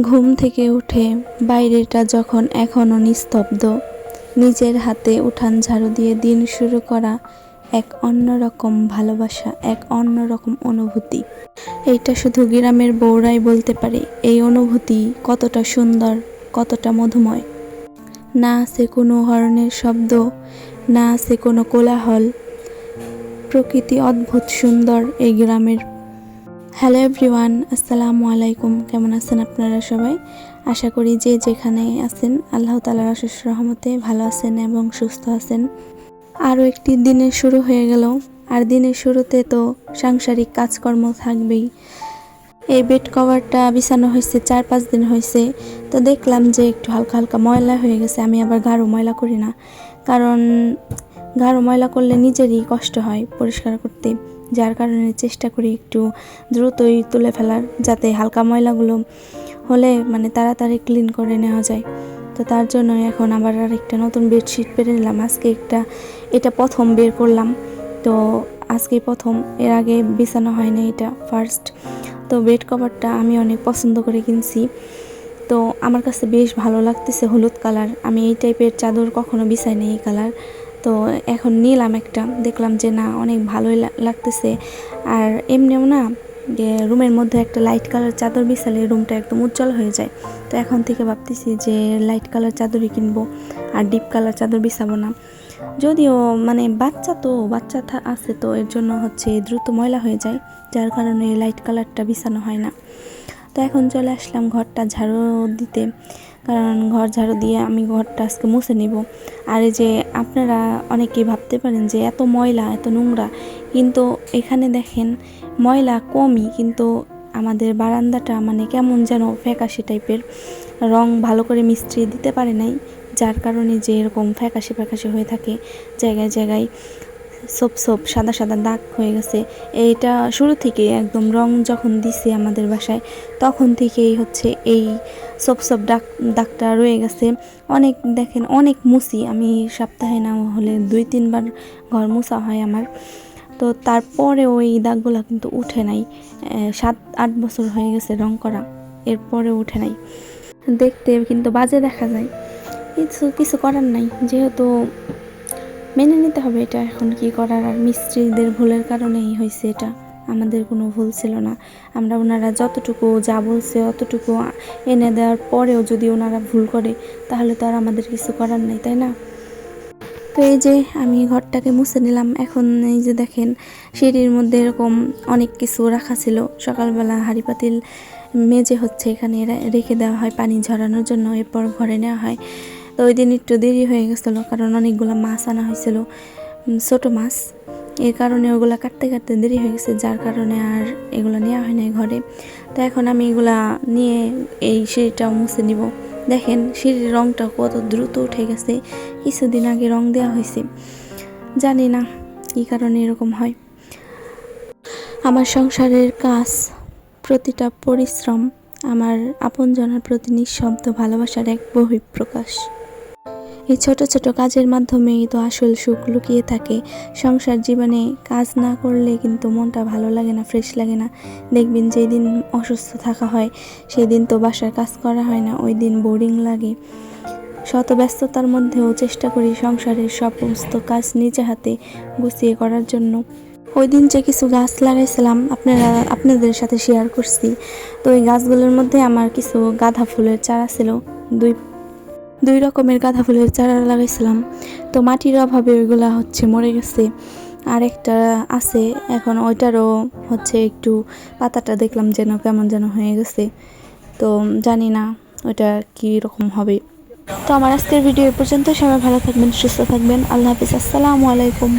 ঘুম থেকে উঠে বাইরেটা যখন এখনও নিস্তব্ধ, নিজের হাতে উঠান ঝাড়ু দিয়ে দিন শুরু করা এক অন্যরকম ভালোবাসা, এক অন্যরকম অনুভূতি। এইটা শুধু গ্রামের বউরাই বলতে পারে, এই অনুভূতি কতটা সুন্দর, কতটা মধুময়। না আছে কোনো হর্নের শব্দ, না আছে কোনো কোলাহল। প্রকৃতি অদ্ভুত সুন্দর এই গ্রামের হ্যালো এভরিওয়ান আসসালামু আলাইকুম কেমন আছেন আপনারা সবাই? আশা করি যে যেখানে আছেন, আল্লাহ তালার আশেষ রহমতে ভালো আছেন এবং সুস্থ আছেন। আরও একটি দিনের শুরু হয়ে গেল। আর দিনের শুরুতে তো সাংসারিক কাজকর্ম থাকবেই। এই বেড কভারটা বিছানো হয়েছে চার পাঁচ দিন হয়েছে। তো দেখলাম যে একটু হালকা হালকা ময়লা হয়ে গেছে, আমি আবার গাঢ় ময়লা করি না। কারণ গাঢ় ময়লা করলে নিজেরই কষ্ট হয় পরিষ্কার করতে। যার কারণে চেষ্টা করি একটু দ্রুতই তুলে ফেলার, যাতে হালকা ময়লাগুলো হলে মানে তাড়াতাড়ি ক্লিন করে নেওয়া যায়। তো তার জন্য এখন আবার আর একটা নতুন বেডশিট পেরে নিলাম। আজকে একটা, এটা প্রথম বের করলাম। তো আজকে প্রথম, এর আগে বিছানো হয়নি এটা ফার্স্ট তো বেড কভারটা আমি অনেক পছন্দ করে কিনছি। তো আমার কাছে বেশ ভালো লাগতেছে হলুদ কালার আমি এই টাইপের চাদর কখনো বিছাইনি এই কালার তো এখন নিলাম একটা। দেখলাম যে না, অনেক ভালোই লাগতেছে। আর এমনিও না, যে রুমের মধ্যে একটা লাইট কালার চাদর বিছালে রুমটা একদম উজ্জ্বল হয়ে যায়। তো এখন থেকে ভাবতেছি যে লাইট কালার চাদরই কিনবো আর ডিপ কালার চাদর বিছাবো না। যদিও মানে বাচ্চা তো, বাচ্চা আছে তো, এর জন্য হচ্ছে দ্রুত ময়লা হয়ে যায়, যার কারণে লাইট কালারটা বিছানো হয় না। তো এখন চলে আসলাম ঘরটা ঝাড়ু দিতে। কারণ ঘর ঝাড়ু দিয়ে আমি ঘরটা আজকে মুছে নিব। আর এই যে আপনারা অনেকেই ভাবতে পারেন যে এত ময়লা, এত নোংরা। কিন্তু এখানে দেখেন ময়লা কমই, কিন্তু আমাদের বারান্দাটা মানে কেমন যেন ফ্যাকাশে টাইপের। রং ভালো করে মিস্ত্রি দিতে পারে নাই, যার কারণে যে এরকম ফ্যাকাশে ফ্যাকাশে হয়ে থাকে জায়গায় জায়গায়। সব সোপ সাদা সাদা দাগ হয়ে গেছে। এইটা শুরু থেকে একদম রং যখন দিছে আমাদের বাসায়, তখন থেকেই হচ্ছে এই সব সব দাগ, দাগটা রয়ে গেছে। অনেক দেখেন, অনেক মুছি। আমি সপ্তাহে না হলে দুই তিনবার ঘর মুছা হয় আমার। তো তারপরে ওই দাগগুলো কিন্তু উঠে নাই। সাত, আট বছর হয়ে গেছে রং করা। এরপরে উঠে নাই। দেখতে কিন্তু বাজে দেখা যায়। কিছু কিছু করার নাই। যেহেতু মেনে নিতে হবে এটা। এখন কি করার? আর মিস্ত্রিদের ভুলের কারণেই হয়েছে এটা। আমাদের কোনো ভুল ছিল না। আমরা ওনারা যতটুকু যা বলছে, অতটুকু এনে দেওয়ার পরেও যদি ওনারা ভুল করে, তাহলে তো আর আমাদের কিছু করার নাই, তাই না? তো এই যে আমি ঘরটাকে মুছে নিলাম। এখন এই যে দেখেন, সিঁড়ির মধ্যে এরকম অনেক কিছু রাখা ছিল। সকালবেলা হাঁড়ি পাতিল মেজে হচ্ছে এখানে রেখে দেওয়া হয় পানি ঝরানোর জন্য। এরপর ঘরে নেওয়া হয়। তো ওই দিন একটু দেরি হয়ে গেছিল, কারণ অনেকগুলো মাছ আনা হয়েছিল ছোটো মাছ। এর কারণে ওগুলো কাটতে কাটতে দেরি হয়ে গেছে, যার কারণে আর এগুলো নেওয়া হয় না ঘরে। তো এখন আমি এগুলা নিয়ে এই সিঁড়িটাও মুছে নিব। দেখেন, সিঁড়ির রংটা কত দ্রুত উঠে গেছে, কিছুদিন আগে রং দেওয়া হয়েছে। জানি না কী কারণে এরকম হয়। আমার সংসারের কাজ, প্রতিটা পরিশ্রম, আমার আপনজনের প্রতি নিঃশব্দ ভালোবাসার এক বহিঃপ্রকাশ। এই ছোট ছোট কাজের মাধ্যমেই তো আসল সুখ লুকিয়ে থাকে। সংসার জীবনে কাজ না করলে কিন্তু মনটা ভালো লাগে না ফ্রেশ লাগে না। দেখবেন যেই দিন অসুস্থ থাকা হয় সেই দিন তো বাসার কাজ করা হয় না, ওই দিন বোরিং লাগে। শত ব্যস্ততার মধ্যেও চেষ্টা করি সংসারের সমস্ত কাজ নিজে হাতে গুছিয়ে করার জন্য। ওই দিন যে কিছু গাছ লাগাইছিলাম, আপনারা, আপনাদের সাথে শেয়ার করছি। তো ওই গাছগুলোর মধ্যে আমার কিছু গাঁদা ফুলের চারা ছিল, দুই দুই রকমের গাঁদা ফুলের চারা লাগাইছিলাম। তো মাটির অভাবে ওইগুলা হচ্ছে মরে গেছে। আর একটা আছে, এখন ওইটারও হচ্ছে একটু পাতাটা দেখলাম যেন কেমন যেন হয়ে গেছে। তো জানি না ওইটা কী রকম হবে। তো আমার আজকের ভিডিও এ পর্যন্ত। সবাই ভালো থাকবেন, সুস্থ থাকবেন। আল্লাহ হাফিজ। আসসালামু আলাইকুম।